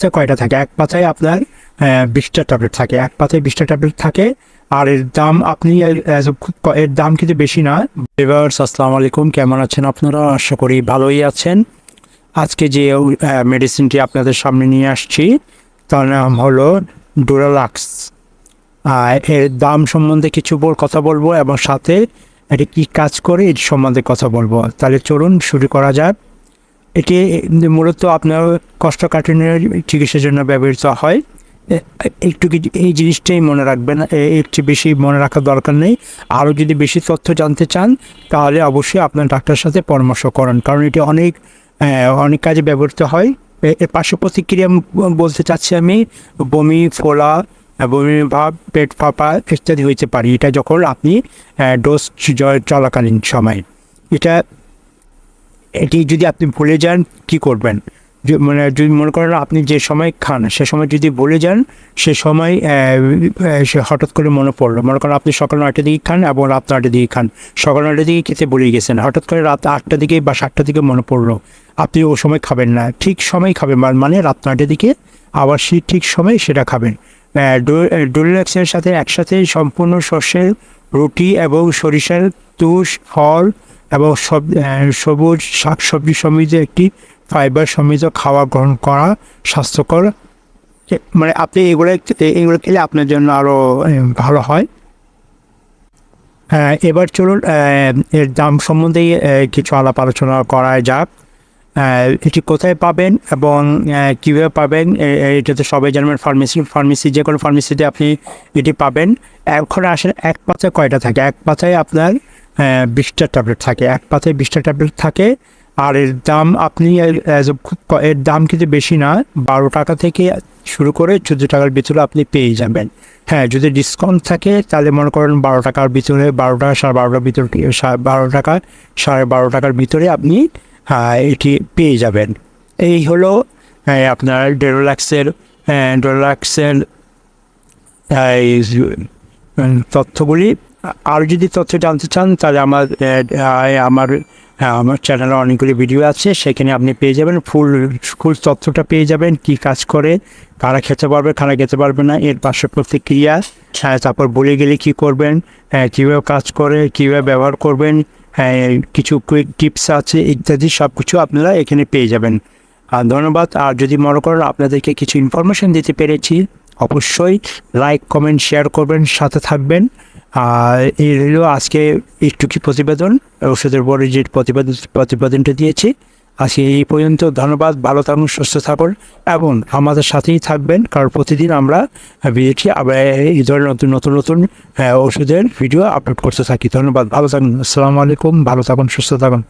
পাতায় কয়টা থাকে? এক পাতায় আপনার বিশটা ট্যাবলেট থাকে। এক পাতায় বিশটা ট্যাবলেট থাকে, আর এর দাম আপনি এর- দাম কিন্তু বেশি না। এবার আসসালামু আলাইকুম। কেমন আছেন আপনারা? আশা করি ভালোই আছেন। আজকে যে মেডিসিনটি আপনাদের সামনে নিয়ে আসছি, তার নাম হলো ডোরালাক্স এর দাম সম্বন্ধে কিছু কথা বলব, এবং সাথে এটি কী কাজ করে এর সম্বন্ধে কথা বলব। তাহলে চলুন শুরু করা যাক। এটি মূলত আপনার কষ্টকাঠিন্যের চিকিৎসার জন্য ব্যবহৃত হয়। একটু এই জিনিসটাই মনে রাখবেন, এ- এর চেয়ে বেশি মনে রাখার দরকার নেই। আরও যদি বেশি তথ্য জানতে চান, তাহলে অবশ্যই আপনার ডাক্তারের সাথে পরামর্শ করেন, কারণ এটি অনেক অনেক কাজে ব্যবহৃত হয়। এর পার্শ্ব প্রতিক্রিয়া বলতে চাচ্ছি আমি, বমি, ফোলা, বমি, ভাব, পেট ফাঁপা ইত্যাদি হইতে পারে। এটা যখন আপনি ডোজ চলাকালীন সময়। এটা এটি যদি আপনি ভুলে যান, কি করবেন? মানে যদি মনে করেন আপনি যে সময় খান, সে সময় যদি বলে যান, সে সময় সে হঠাৎ করে মনে পড়ল। মনে করেন আপনি সকাল নয়টার দিকে খান এবং রাত নয়টার দিকে খান। সকাল নয়টার দিকে খেতে ভুলে গেছেন। হঠাৎ করে রাত আটটার দিকে বা সাতটার দিকে মনে পড়ল। আপনি ও সময় খাবেন না। ঠিক সময় খাবেন। মানে রাত নয়টার দিকে আবার সেই ঠিক সময় সেটা খাবেন। ডোরিলাক্সের সাথে একসাথে সম্পূর্ণ শস্যের রুটি এবং সরিষার তুষ, ফল এবং সব সবুজ শাকসবজি সমৃদ্ধ একটি ফাইবার সমৃদ্ধ খাওয়া গ্রহণ করা স্বাস্থ্যকর। মানে আপনি এগুলো এগুলো খেলে আপনার জন্য আরও ভালো হয়। হ্যাঁ এবার চলুন এর দাম সম্বন্ধে কিছু আলাপ আলোচনা করা যাক। এটি কোথায় পাবেন এবং কীভাবে পাবেন? এটা তো সবাই জানবেন ফার্মেসি ফার্মেসি, যে কোনো ফার্মেসিতে আপনি এটি পাবেন। এখন আসেন এক পাতায় কয়টা থাকে? এক পাতায় আপনার বিশটা ট্যাবলেট থাকে। এক পাতায় বিশটা ট্যাবলেট থাকে আর এর দাম আপনি এর- দাম কিন্তু বেশি না। বারো টাকা থেকে শুরু করে চোদ্দ টাকার ভিতরে আপনি পেয়ে যাবেন। হ্যাঁ যদি ডিসকাউন্ট থাকে তাহলে মনে করেন বারো টাকার ভিতরে বারো টাকা সাড়ে বারোটার ভিতরে বারো টাকা সাড়ে বারো টাকার ভিতরে আপনি হ্যাঁ, এটি পেয়ে যাবেন। এই হলো হ্যাঁ, আপনার ডেরোল্যাক্সের ডেরোল্যাক্সের তথ্যগুলি। আর যদি তথ্য জানতে চান, তাহলে আমার আমার আমার চ্যানেলে অনেকগুলি ভিডিও আছে। সেখানে আপনি পেয়ে যাবেন ফুল ফুল তথ্যটা পেয়ে যাবেন, কি কাজ করে, কারা খেতে পারবে, কারা খেতে পারবে না, এর পার্শ্ব প্রতিক্রিয়া হ্যাঁ তারপর বলে গেলে কি করবেন হ্যাঁ কীভাবে কাজ করে, কীভাবে ব্যবহার করবেন হ্যাঁ কিছু কুইক টিপস আছে, ইত্যাদি সব কিছু আপনারা এখানে পেয়ে যাবেন। আর ধন্যবাদ। আর যদি মনে করেন আপনাদেরকে কিছু ইনফরমেশন দিতে পেরেছি অবশ্যই লাইক কমেন্ট শেয়ার করবেন, সাথে থাকবেন। আর এই রইল আজকে একটুকি প্রতিবেদন ওষুধের বড় যে প্রতিবেদন, প্রতিবেদনটা দিয়েছি। আজকে এই পর্যন্ত ধন্যবাদ, ভালো থাকুন, সুস্থ থাকুন এবং আমাদের সাথেই থাকবেন, কারণ প্রতিদিন আমরা ভিডিওটি আবার এই ধরনের নতুন নতুন নতুন ওষুধের ভিডিও আপলোড করতে থাকি। ধন্যবাদ, ভালো থাকুন, আসসালামু আলাইকুম, ভালো থাকুন, সুস্থ থাকুন।